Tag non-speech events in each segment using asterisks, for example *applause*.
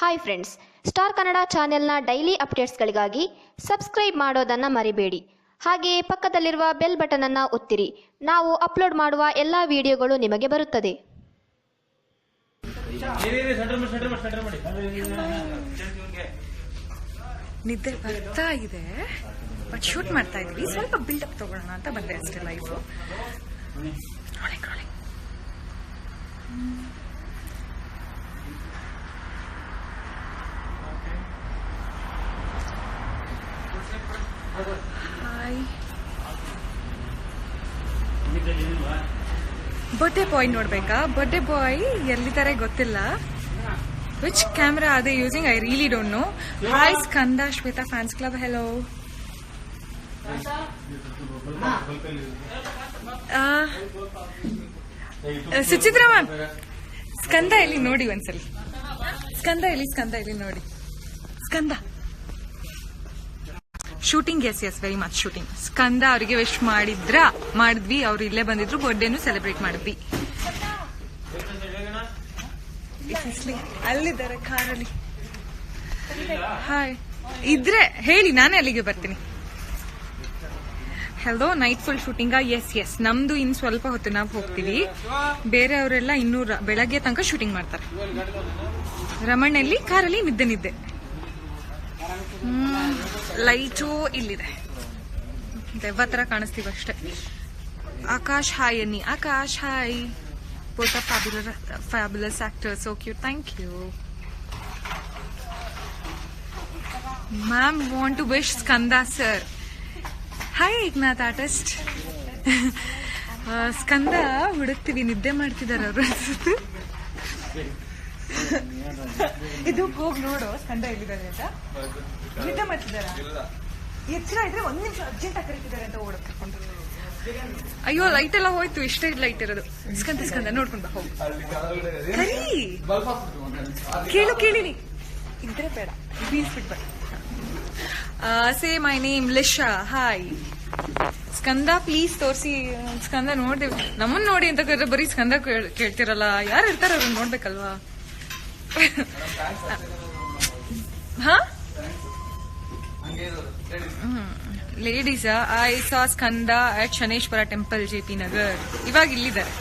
Hi friends star Kannada ಚಾನೆಲ್ನ daily ಅಪ್ಡೇಟ್ಸ್ಗಳಿಗಾಗಿ subscribe ಮಾಡೋದನ್ನು ಮರಿಬೇಡಿ. ಹಾಗೆಯೇ ಪಕ್ಕದಲ್ಲಿರುವ ಬೆಲ್ ಬಟನನ್ನು ಒತ್ತಿರಿ. ನಾವು ಅಪ್ಲೋಡ್ ಮಾಡುವ ಎಲ್ಲ ವಿಡಿಯೋಗಳು ನಿಮಗೆ ಬರುತ್ತದೆ. ನಿದ್ದೆ ಬರ್ತಾ ಇದೆ. ಬಟ್ ಶೂಟ್ ಮಾಡ್ತಾ ಇದ್ವಿ ಸ್ವಲ್ಪ ಬಿಲ್ಡಪ್ ತಗೊಳ್ಳೋಣ ಅಂತ ಬಂದೆ ಅಷ್ಟೇ ಲೈಫ್ ಹಾಯ್ ಬರ್ಡೇ ಬಾಯ್ ನೋಡ್ಬೇಕಾ? ಬರ್ಡೇ ಬಾಯ್ ಎಲ್ಲಿದ್ದಾರೆ ಗೊತ್ತಿಲ್ಲ. ವಿಚ್ ಕ್ಯಾಮ್ರಾ ಅದೇ using I really don't know hi Skanda Shweta fans club hello Suchitra ma'am Skanda ಇಲ್ಲಿ ನೋಡಿ ಒಂದ್ಸಲಿ? ಸ್ಕಂದ ಇಲ್ಲಿ ಸ್ಕಂದ ಇಲ್ಲಿ ನೋಡಿ? Skanda shooting yes yes very much shooting Skanda ಅವರಿಗೆ ವಿಶ್ ಮಾಡಿದ್ರ? ಮಾಡಿದ್ವಿ, ಅವ್ರು ಇಲ್ಲೇ ಬಂದಿದ್ರು ಬರ್ಡೇನು ಸೆಲೆಬ್ರೇಟ್ ಮಾಡಿದ್ವಿ. ಅಲ್ಲಿದ್ದಾರೆ ಹಾಯ್ ಇದ್ರೆ, ಹೇಳಿ, ನಾನೇ ಅಲ್ಲಿಗೆ ಬರ್ತೀನಿ. Hello night full shooting yes yes ನಮ್ದು ಇನ್ ಸ್ವಲ್ಪ ಹೊತ್ತು ನಾವು ಹೋಗ್ತೀವಿ. ಬೇರೆಯವರೆಲ್ಲ ಅವರೆಲ್ಲ ಇನ್ನೂರ, ಬೆಳಗ್ಗೆ ತನಕ ಶೂಟಿಂಗ್ ಮಾಡ್ತಾರೆ. ರಮಣ್ಣಲ್ಲಿ ಕಾರಲ್ಲಿ ನಿದ್ದೆ ನಿದ್ದೆ. ಲೈಟು ಇಲ್ಲಿದೆ. ದೆವ್ವ ತರ ಕಾಣಿಸ್ತೀವಿ ಅಷ್ಟೇ. ಆಕಾಶ್ ಹಾಯ್ ಅನ್ನಿ. Akash hi. Both fabulous fabulous actor so cute thank you ma'am want to wish Skanda sir hi Eknath artist Skanda ಹುಡುಕ್ತೀವಿ. ನಿದ್ದೆ ಮಾಡ್ತಿದ್ದಾರೆ ಅವರು *laughs* ಇದು ಹೋಗಿ ನೋಡು ಸ್ಕಂದ ಎಲ್ಲಿದ್ದಾರೆ ಅಂತ. ನಿದ್ದೆ ಮಾಡ್ತಿದ್ದಾರಾ? ಎಚ್ಚರ ಇದ್ರೆ ಒಂದ್ ನಿಮಿಷ ಅರ್ಜೆಂಟ್ ಕರೀತಿದ್ದಾರೆ ಅಂತ ಓಡಕ್ ಕರ್ಕೊಂಡು ಅಯ್ಯೋ ಲೈಟ್ ಎಲ್ಲ ಹೋಯ್ತು ಇಷ್ಟೇ ಲೈಟ್ ಇರೋದು. ಸ್ಕಂದ ಸ್ಕಂದ ನೋಡ್ಕೊಂಡು ಬಾ ಹೋಗು. ಕೇಳು ಕೇಳಿನಿ ಇದ್ರೆ ಬೇಡ ಬೀಳ್ಸ್ಬಿಡ್ಬೇಡ say my name Lisha hi Skanda please ತೋರಿಸಿ. ಸ್ಕಂದ ನೋಡ್ದೇವಿ ನಮ್ಮನ್ನ ನೋಡಿ ಅಂತ ಕರೆದ್ರೆ ಬರೀ ಸ್ಕಂದ ಕೇಳ್- ಕೇಳ್ತಿರಲ್ಲ. ಯಾರು ಇರ್ತಾರ ಅವ್ರನ್ನ ನೋಡ್ಬೇಕಲ್ವಾ? ಹಾ ladies I saw Skanda at Shaneshwara temple J P Nagar ಇವಾಗ ಇಲ್ಲಿದ್ದಾರೆ.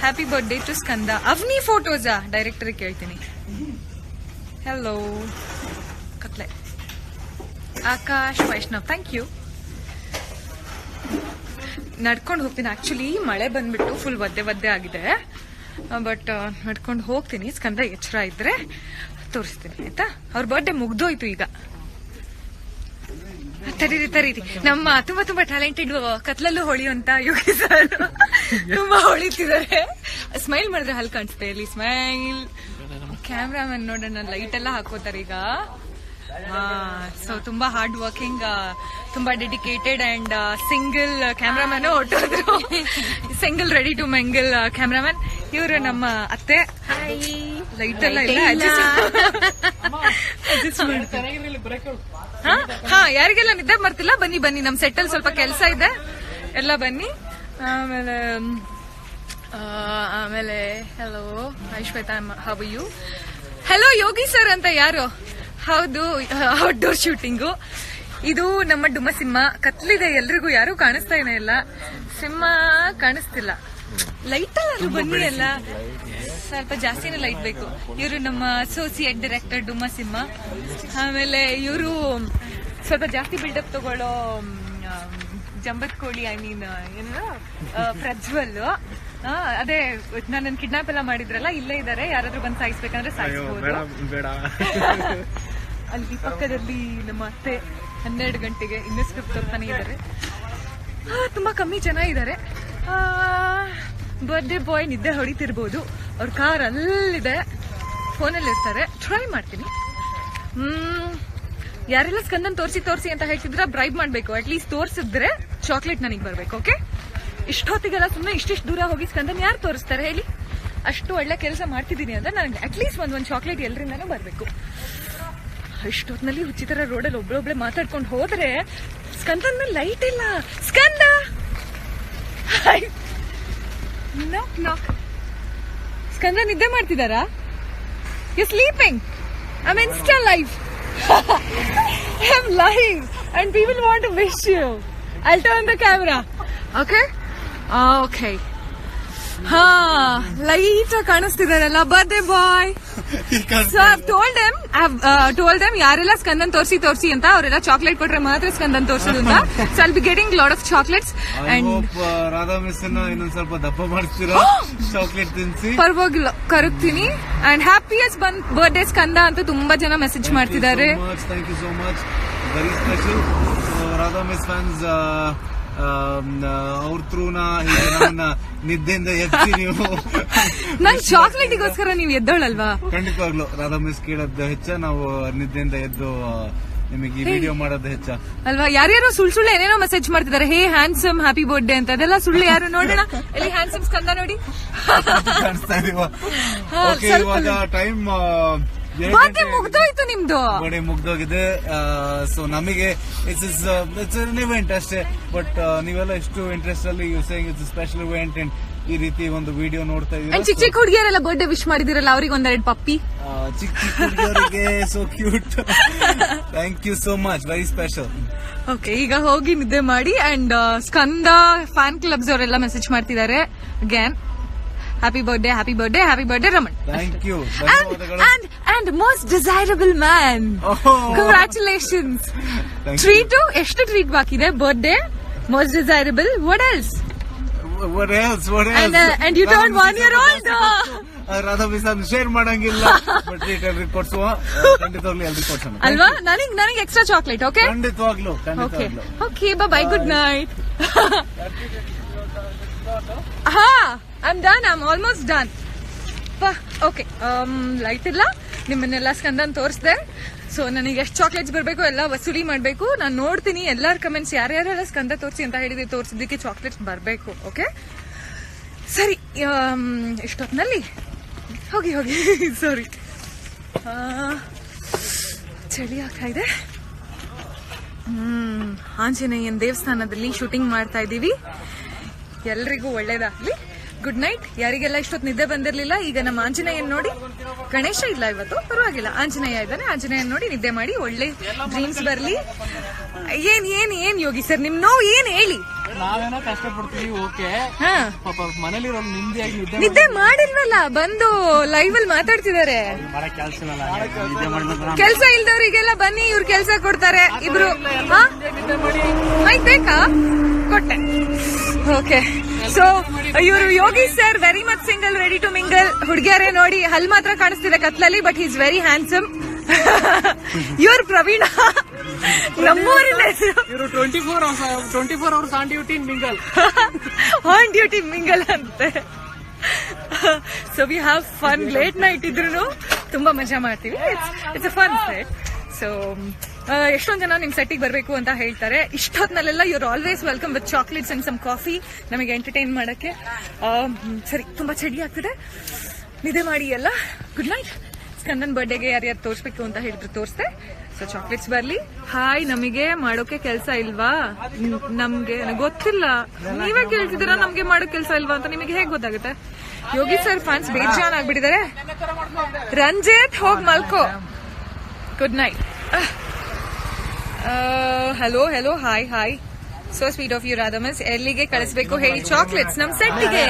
Happy birthday to Skanda. Avani ಫೋಟೋಸಾ director ಕೇಳ್ತೀನಿ. ಹೆಲೋ ಕತ್ಲೆ. ಆಕಾಶ್ ವೈಷ್ಣವ್ ಥ್ಯಾಂಕ್ ಯು ನಡ್ಕೊಂಡು ಹೋಗ್ತೀನಿ. ಆಕ್ಚುಲಿ ಮಳೆ ಬಂದ್ಬಿಟ್ಟು ಫುಲ್ ಒದ್ದೆ ಒದ್ದೆ ಆಗಿದೆ. ಬಟ್ ನಡ್ಕೊಂಡು ಹೋಗ್ತೀನಿ. ಸ್ಕಂದ ಎಚ್ಚರ ಇದ್ರೆ ತೋರಿಸ್ತೀನಿ, ಆಯ್ತಾ? ಅವ್ರ ಬರ್ಡೇ ಮುಗ್ದೋಯ್ತು ಈಗ. ತರೀರಿ ತರೀರಿ ನಮ್ಮ ತುಂಬಾ ತುಂಬಾ ಟ್ಯಾಲೆಂಟೆಡ್ ಕತ್ಲಲ್ಲೂ ಹೊಳಿಯುವಂತ ಯೋಗಿ ಸರ್ ತುಂಬಾ ಹೊಳಿತಿದ್ದಾರೆ. ಸ್ಮೈಲ್ ಮಾಡಿದ್ರೆ ಹಲ್ ಕಾಣಿಸ್ತೆ ಇಲ್ಲಿ ಸ್ಮೈಲ್ ಕ್ಯಾಮ್ರಾಮನ್ ನೋಡೋಣ ಲೈಟ್ ಎಲ್ಲ ಹಾಕೋತಾರೆ ಈಗ. ಸೊ ತುಂಬಾ ಹಾರ್ಡ್ ವರ್ಕಿಂಗ್ ತುಂಬಾ dedicated and single cameraman ಹೊಟ್ಟೋದ್ರು single ready to mingle cameraman ಇವರು ನಮ್ಮ ಅತ್ತೆ. ಲೈಟ್ ಎಲ್ಲ ಇಲ್ಲ. ಹಾ? ಹಾ ಯಾರಿಗೆಲ್ಲ ನಿದ್ದೆ ಮಾಡ್ತಿಲ್ಲ? ಬನ್ನಿ ಬನ್ನಿ. ನಮ್ ಸೆಟ್ ಅಲ್ಲಿ ಸ್ವಲ್ಪ ಕೆಲಸ ಇದೆ. ಎಲ್ಲ ಬನ್ನಿ. ಆಮೇಲೆ ಆ, ಆಮೇಲೆ hello Aishwetha how you hello Yogi sir ಅಂತ ಯಾರು? ಹೌದು ಔಟ್ ಡೋರ್ ಶೂಟಿಂಗು ಇದು ನಮ್ಮ ಡುಮ್ಮ ಸಿಂಹ ಕತ್ಲಿದೆ ಎಲ್ರಿಗೂ. ಯಾರು ಕಾಣಿಸ್ತಾ ಇಲ್ಲ ಇಲ್ಲ. ಸಿಂಹ ಕಾಣಿಸ್ತಿಲ್ಲ. ಲೈಟ್ ಅಲ್ಲ ಬನ್ನಿ ಅಲ್ಲ. ಸ್ವಲ್ಪ ಜಾಸ್ತಿನೇ ಲೈಟ್ ಬೇಕು. ಇವರು ನಮ್ಮ ಅಸೋಸಿಯೇಟ್ ಡೈರೆಕ್ಟರ್ ಡುಮ್ಮ ಸಿಂಹ ಆಮೇಲೆ ಇವರು ಸ್ವಲ್ಪ ಜಾಸ್ತಿ ಬಿಲ್ಡಪ್ ತಗೊಳ್ಳೋ ಜಂಬತ್ ಕೋಳಿ ಐ ಮೀನ್ ಏನು ಪ್ರಜ್ವಲ್. ಅದೇ ನನ್ನ ಕಿಡ್ನಾಪ್ ಎಲ್ಲ ಮಾಡಿದ್ರಲ್ಲ ಇಲ್ಲೇ ಇದ್ದಾರೆ ಯಾರಾದ್ರೂ ಬಂದು ಸಾಯಿಸ್ಬೇಕಂದ್ರೆ ಸಾಯಿಸ್ಬೋದು. *laughs* ಅಲ್ಲಿ ಪಕ್ಕದಲ್ಲಿ ನಮ್ಮ ಅತ್ತೆ ಹನ್ನೆರಡು ಗಂಟೆಗೆ ಇನ್ನೂ ಸ್ಕ್ರಿಪ್ಟ್ ತರ್ತಾನೆ ಇದ್ದಾರೆ ತುಂಬಾ ಕಮ್ಮಿ ಜನ ಇದ್ದಾರೆ ಬರ್ಡೇ ಬಾಯ್ ನಿದ್ದೆ ಹೊಡಿತಿರ್ಬೋದು. ಅವ್ರ ಕಾರ್ ಅಲ್ಲಿದೆ. ಫೋನಲ್ಲಿ ಇರ್ತಾರೆ ಟ್ರೈ ಮಾಡ್ತೀನಿ. ಹ್ಮ್, ಯಾರೆಲ್ಲ ಸ್ಕಂದನ್ ತೋರಿಸಿ ತೋರಿಸಿ ಅಂತ ಹೇಳ್ತಿದ್ರೆ ಬ್ರೈಬ್ ಮಾಡಬೇಕು. ಅಟ್ಲೀಸ್ಟ್ ತೋರಿಸಿದ್ರೆ ಚಾಕ್ಲೇಟ್ ನನಗೆ ಬರಬೇಕು ಓಕೆ ಇಷ್ಟೊತ್ತಿಗೆಲ್ಲ ಸುಮ್ಮನೆ ಇಷ್ಟಿಷ್ಟು ದೂರ ಹೋಗಿ ಸ್ಕಂದನ್ ಯಾರು ತೋರಿಸ್ತಾರೆ ಹೇಳಿ? ಅಷ್ಟು ಒಳ್ಳೆ ಕೆಲಸ ಮಾಡ್ತಿದ್ದೀನಿ ಅಂದ್ರೆ ನನಗೆ ಅಟ್ಲೀಸ್ಟ್ ಒಂದ್ ಒಂದು ಚಾಕ್ಲೇಟ್ ಎಲ್ಲರಿಂದಾನು ಬರಬೇಕು. ಇಷ್ಟೊತ್ತಿನಲ್ಲಿ ಹುಚ್ಚಿತರ ರೋಡಲ್ಲಿ ಒಬ್ಳೊಬ್ಳೆ ಮಾತಾಡ್ಕೊಂಡು ಹೋದ್ರೆ ಸ್ಕಂದನ್ ಮೇಲೆ ಲೈಟ್ ಇಲ್ಲ. ಸ್ಕಂದ! ಹಾಯ್ ನಾಕ್ ನಾಕ್ ಸ್ಕಂದ್ರ ನಿದ್ದೆ ಮಾಡ್ತಿದಾರ you sleeping I mean still life I am live and people want to wish you I turn the camera okay okay ಹಾ light ಕಾಣಿಸ್ತಿದಾರಲ್ಲ birthday boy so I've told them told them ಯಾರೆಲ್ಲ ಸ್ಕಂದನ್ ತೋರಿಸಿ ತೋರಿಸಿ ಅಂತ ಅವರೆಲ್ಲ ಚಾಕ್ಲೇಟ್ ಕೊಟ್ರೆ ಮಾತ್ರ ಸ್ಕಂದನ್ ತೋರಿಸೋದು ಅಂತ. So I'll be getting lot of chocolates and Radha miss ಇನ್ನೊಂದ್ ಸ್ವಲ್ಪ ದಪ್ಪ ಮಾಡಿಸ್ತೀರಾ ಚಾಕ್ಲೇಟ್ *gasps* ತಿನ್ಸಿ. ಪರವಾಗಿಲ್ಲ ಕರಗ್ತೀನಿ. ಅಂಡ್ ಹ್ಯಾಪಿಯಸ್ಟ್ ಬಂದ್ ಬರ್ಡೇ ಸ್ಕಂದ ಅಂತ ತುಂಬಾ ಜನ ಮೆಸೇಜ್ ಮಾಡ್ತಿದ್ದಾರೆ. Thank you so much very special Radha miss fans ಅವ್ರ ತ್ರೂನ ನನ್ನ ನಿದ್ದೆಯಿಂದ ಎತ್ತಿ ನೀವು. ನನ್ ಚಾಕ್ಲೇಟಿಗೋಸ್ಕರ ನೀವು ಎದ್ದೋಳಲ್ವಾ? ಖಂಡಿತವಾಗ್ಲು ರಾಧಾ ಮಿಸ್ ಕೇಳೋದು ಹೆಚ್ಚ ನಾವು ನಿದ್ದೆಯಿಂದ ಎದ್ದು ನಿಮಗೆ ಈ ವಿಡಿಯೋ ಮಾಡೋದು ಹೆಚ್ಚ. ಅಲ್ವಾ? ಯಾರ್ಯಾರೋ ಸುಳ್ಳು ಸುಳ್ಳು ಏನೇನೋ ಮೆಸೇಜ್ ಮಾಡ್ತಿದ್ದಾರೆ ಹೇ ಹ್ಯಾಂಡ್ಸಮ್ ಹ್ಯಾಪಿ ಬರ್ಡೇ ಅಂತ. ಅದೆಲ್ಲ ಸುಳ್ಳು ಯಾರು ನೋಡೋಣ? ಎಲ್ಲಿ ಹ್ಯಾಂಡ್ಸಮ್ ಸ್ಕಂದ ನೋಡಿ? *laughs* ಕಾಣಿಸ್ತಾ ಇದೀವ ಇವಾಗ ಟೈಮ್ ಮತ್ತೆ ಮುಗ್ದೋಯ್ತು ನಿಮ್ದು. ಗೋಡೆ ಮುಗ್ದೋಗಿದೆ. ಸೊ ನಮಗೆ it's is it's an event ಅಷ್ಟೇ. ಬಟ್ ನೀವೆಲ್ಲ ಎಷ್ಟು ಇಂಟ್ರೆಸ್ಟ್ ಅಲ್ಲಿ you saying it's special event and ಈ ರೀತಿ ಒಂದು ವಿಡಿಯೋ ನೋಡ್ತಾ ಇದ್ದೀವಿ ಚಿಕ್ಕ ಚಿಕ್ಕ ಹುಡುಗಿಯರೆಲ್ಲ ಬರ್ಡೇ ವಿಶ್ ಮಾಡಿದಿರಲ್ಲ ಅವ್ರಿಗೆ ಒಂದೆರಡು ಪಪ್ಪಿ ಚಿಕ್ಕ ಚಿಕ್ಕ ಹುಡುಗರಿಗೆ so cute thank you so much very special okay ಈಗ ಹೋಗಿ ನಿದ್ದೆ ಮಾಡಿ ಅಂಡ್ ಸ್ಕಂದ ಫ್ಯಾನ್ ಕ್ಲಬ್ಸ್ ಅವರೆಲ್ಲ ಮೆಸೇಜ್ ಮಾಡ್ತಿದ್ದಾರೆ. Again happy birthday happy birthday happy birthday Raman thank you and ಧನ್ಯವಾದಗಳು and and most desirable man. Oh. Congratulations. Thank you. Treat ಎಷ್ಟು treat ಬಾಕಿ ಇದೆ? Birthday most desirable what else What else? What else? And, uh, and you turned one year old. Radha ಅದನ್ನ share ಮಾಡಂಗಿಲ್ಲ. But treat ಎಲ್ರಿಗೆ ಕೊಡ್ಸುವ. ಆ, *laughs* ಖಂಡಿತವಾಗ್ಲೂ ಎಲ್ರಿಗೆ ಕೊಡ್ಸೋಣ. ಅಲ್ವಾ? ನನಗೆ ನನಗೆ ಎಕ್ಸ್ಟ್ರಾ ಚಾಕ್ಲೇಟ್ ಓಕೆ ಖಂಡಿತವಾಗ್ಲು okay okay bye good night ಹಾ. I am done I am almost done okay light ಇಲ್ಲ. ನಿಮ್ಮನ್ನೆಲ್ಲ ಸ್ಕಂದನ್ ತೋರಿಸ್ದೆ. ಸೊ ನನಗೆ ಎಷ್ಟು ಚಾಕ್ಲೇಟ್ಸ್ ಬರಬೇಕು, ಎಲ್ಲ ವಸೂಲಿ ಮಾಡಬೇಕು. ನಾನು ನೋಡ್ತೀನಿ, ಎಲ್ಲರ ಕಮೆಂಟ್ಸ್ ಯಾರ್ಯಾರೆಲ್ಲ ಸ್ಕಂದ ತೋರಿಸಿ ಅಂತ ಹೇಳಿದ್ರೆ ತೋರಿಸಿದ್ದಕ್ಕೆ ಚಾಕ್ಲೇಟ್ಸ್ ಬರಬೇಕು ಓಕೆ ಸರಿ ಇಷ್ಟೊತ್ತಿನಲ್ಲಿ ಹೋಗಿ ಹೋಗಿ *laughs* ಸಾರಿ ಚಳಿ ಆಗ್ತಾ ಇದೆ. ಹ್ಮ್, ಆಂಜನೇಯನ್ ದೇವಸ್ಥಾನದಲ್ಲಿ ಶೂಟಿಂಗ್ ಮಾಡ್ತಾ ಇದ್ದೀವಿ ಎಲ್ರಿಗೂ ಒಳ್ಳೇದಾಗ್ಲಿ. ಗುಡ್ ನೈಟ್ ಯಾರಿಗೆಲ್ಲ ಇಷ್ಟೊತ್ತು ನಿದ್ದೆ ಬಂದಿರಲಿಲ್ಲ ಈಗ ನಮ್ಮ ಆಂಜನೇಯನ್ ನೋಡಿ. ಗಣೇಶ ಇಲ್ಲ ಇವತ್ತು ಪರವಾಗಿಲ್ಲ. ಆಂಜನೇಯ ಇದ್ದಾನೆ ಆಂಜನೇಯನ್ ನೋಡಿ ನಿದ್ದೆ ಮಾಡಿ ಒಳ್ಳೆ ಡ್ರೀಮ್ಸ್ ಬರ್ಲಿ. ಏನ್ ಏನ್ ಏನ್ ಯೋಗಿ ಸರ್ ನಿಮ್ ನೋವು ಏನ್ ಹೇಳಿ? ನಾವೇನೋ ಓಕೆ. ಪಾಪ ಮನೇಲಿರೋ ನಿಮ್ದಿಯಾಗಿ ನಿದ್ದೆ ನಿದ್ದೆ ಮಾಡಿಲ್ವಲ್ಲ ಬಂದು ಲೈವ್ ಅಲ್ಲಿ ಮಾತಾಡ್ತಿದ್ದಾರೆ. ಕೆಲಸ ಕೆಲ್ಸ ಇಲ್ಲಲ್ಲ ನಿದ್ದೆ ಮಾಡ್ಬೇಕು ಕೆಲ್ಸ ಇಲ್ದವರಿಗೆಲ್ಲ ಬನ್ನಿ ಇವ್ರು ಕೆಲಸ ಕೊಡ್ತಾರೆ ಇಬ್ರು. ಹಾ? ನಿದ್ದೆ ಮಾಡಿ. ಮೈಕ್ ಬೇಕಾ? ಕೊಟ್ಟೆ. ಓಕೆ. ಸೊ ಇವರು Yogi sir very much single ready to mingle ಹುಡುಗಿಯರೇ ನೋಡಿ ಹಲ್ ಮಾತ್ರ ಕಾಣಿಸ್ತಿದೆ ಕತ್ಲಲ್ಲಿ ಬಟ್ ಈಸ್ ವೆರಿ ಹ್ಯಾಂಡ್ಸಮ್ ಇವ್ರು ಪ್ರವೀಣ ನಮ್ಮೂರಿನ ಇವರು twenty four twenty four hours on duty mingle on duty mingle ಅಂತೆ. So we have fun late night ಇದ್ರು ತುಂಬಾ ಮಜಾ ಮಾಡ್ತೀವಿ. It's a fun set so ಎಷ್ಟೊಂದ್ ಜನ ನಿಮ್ ಸೆಟ್ಟಿಗೆ ಬರಬೇಕು ಅಂತ ಹೇಳ್ತಾರೆ. ಇಷ್ಟೊತ್ನಲ್ಲೆಲ್ಲ your always welcome with chocolates and some coffee ನಮಗೆ ಎಂಟರ್ಟೈನ್ ಮಾಡಕ್ಕೆ. ಸರಿ, ತುಂಬಾ ಚಳಿ ಆಗ್ತಿದೆ. ನಿದ್ದೆ ಮಾಡಿ ಎಲ್ಲ. ಗುಡ್ ನೈಟ್ ಸ್ಕಂದನ್ ಬರ್ಡೇಗೆ ಯಾರ್ಯಾರು ತೋರಿಸ್ಬೇಕು ಅಂತ ಹೇಳಿದ್ರು ತೋರಿಸ್ದೆ. ಸೊ ಚಾಕ್ಲೇಟ್ಸ್ ಬರ್ಲಿ. ಹಾಯ್ ನಮಗೆ ಮಾಡೋಕೆ ಕೆಲಸ ಇಲ್ವಾ? ನಮ್ಗೆ ಗೊತ್ತಿಲ್ಲ. ನೀವೇ ಕೇಳ್ತಿದ್ದೀರಾ ನಮ್ಗೆ ಮಾಡೋ ಕೆಲಸ ಇಲ್ವಾ ಅಂತ ನಿಮಗೆ ಹೇಗೆ ಗೊತ್ತಾಗುತ್ತೆ? ಯೋಗಿ ಸರ್ ಫ್ಯಾನ್ಸ್ ಬೇಜಾನ್ ಆಗ್ಬಿಟ್ಟಿದ್ದಾರೆ. ರಂಜಿತ್, ಹೋಗ್ ಮಲ್ಕೋ. Good night hello hello hi hi so sweet of you Radha miss ಎಲ್ಲಿಗೆ ಕಳಿಸ್ಬೇಕು ಹೇಳಿ ಚಾಕ್ಲೇಟ್ಸ್ ನಮ್ ಸೆಟ್ಟಿಗೆ.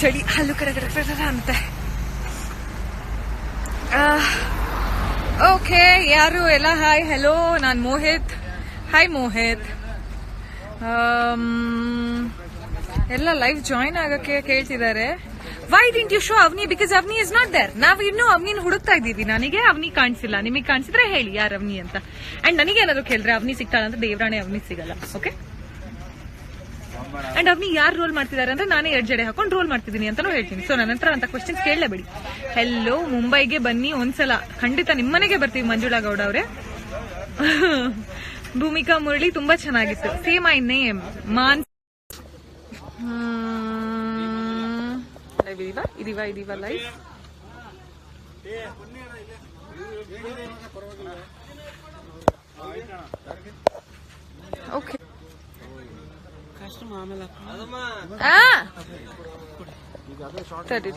ಚಳಿ ಹಲ್ಲು ಕಡೆ ಅಂತ. ಓಕೆ ಯಾರು ಎಲ್ಲ ಹಾಯ್ ಹಲೋ ನಾನ್ ಮೋಹಿತ್. ಹಾಯ್ ಮೋಹಿತ್. ಆಮ್, ಎಲ್ಲ ಲೈವ್ ಜಾಯಿನ್ ಆಗಕ್ಕೆ ಕೇಳ್ತಿದ್ದಾರೆ. Why didn't you show Avani because Avani is not there ನಾವ್ ಇನ್ನು ಅವನಿನ ಹುಡುಕ್ತಾ ಇದ್ದೀವಿ. ನನಗೆ ಅವನಿ ಕಾಣಿಸಿಲ್ಲ. ನಿಮಗೆ ಕಾಣಿಸಿದ್ರೆ ಹೇಳಿ, ಯಾರು ಅವನಿ ಅಂತ. ಅಂಡ್ ನನಗೆ ಏನಾದ್ರು ಕೇಳಿದ್ರೆ ಅವನಿ ಸಿಗ್ತಾಳ ಅಂತ ದೇವರಾಣೆ ಅವನಿ ಸಿಗಲ್ಲ. ಓಕೆ ಅಂಡ್ ಅವ್ನಿ ಯಾರು ರೋಲ್ ಮಾಡ್ತಿದ್ದಾರೆ ಅಂದ್ರೆ ನಾನೇ ಎರಡ್ ಜಡೆ ಹಾಕೊಂಡು ರೋಲ್ ಮಾಡ್ತಿದ್ದೀನಿ ಅಂತಾನು ಹೇಳ್ತೀನಿ. ಸೊ ನನ್ನ ಹತ್ರ ಅಂತ ಕ್ವಶನ್ಸ್ ಕೇಳಲೇಬೇಡಿ. ಹೆಲ್ಲೋ ಮುಂಬೈಗೆ ಬನ್ನಿ ಒಂದ್ಸಲ. ಖಂಡಿತ ನಿಮ್ಮನೆಗೆ ಬರ್ತೀವಿ ಮಂಜುಳಾ ಗೌಡ ಅವರೇ. ಭೂಮಿಕಾ ಮುರಳಿ ತುಂಬಾ ಚೆನ್ನಾಗಿತ್ತು. ಸೇಮ್ ಐ ನೇಮ್ ಮಾನ್ ಲೈವ್ ಇದೀವಾ ಇದೀವಾ ಇದೀವಾ ಲೈವ್ ಓಕೆ ಕಷ್ಟ ಆಮೇಲೆ ಆ ತಡಿ